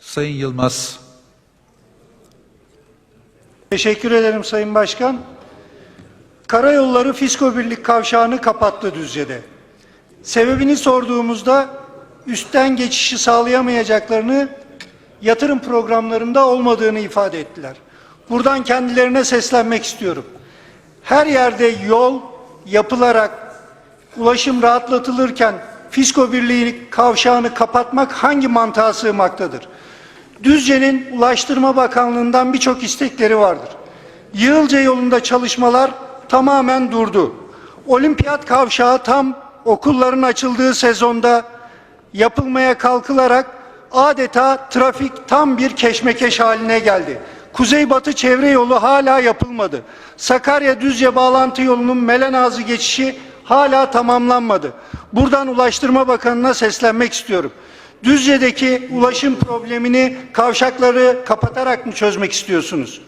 Sayın Yılmaz. Teşekkür ederim Sayın Başkan. Karayolları Fisko Birlik kavşağını kapattı Düzce'de. Sebebini sorduğumuzda üstten geçişi sağlayamayacaklarını yatırım programlarında olmadığını ifade ettiler. Buradan kendilerine seslenmek istiyorum. Her yerde yol yapılarak ulaşım rahatlatılırken Fisko Birliği kavşağını kapatmak hangi mantığa sığmaktadır? Düzce'nin Ulaştırma Bakanlığı'ndan birçok istekleri vardır. Yığılca yolunda çalışmalar tamamen durdu. Olimpiyat kavşağı tam okulların açıldığı sezonda yapılmaya kalkılarak adeta trafik tam bir keşmekeş haline geldi. Kuzeybatı çevre yolu hala yapılmadı. Sakarya Düzce bağlantı yolunun Melenazı geçişi hala tamamlanmadı. Buradan Ulaştırma Bakanı'na seslenmek istiyorum. Düzce'deki ulaşım problemini kavşakları kapatarak mı çözmek istiyorsunuz?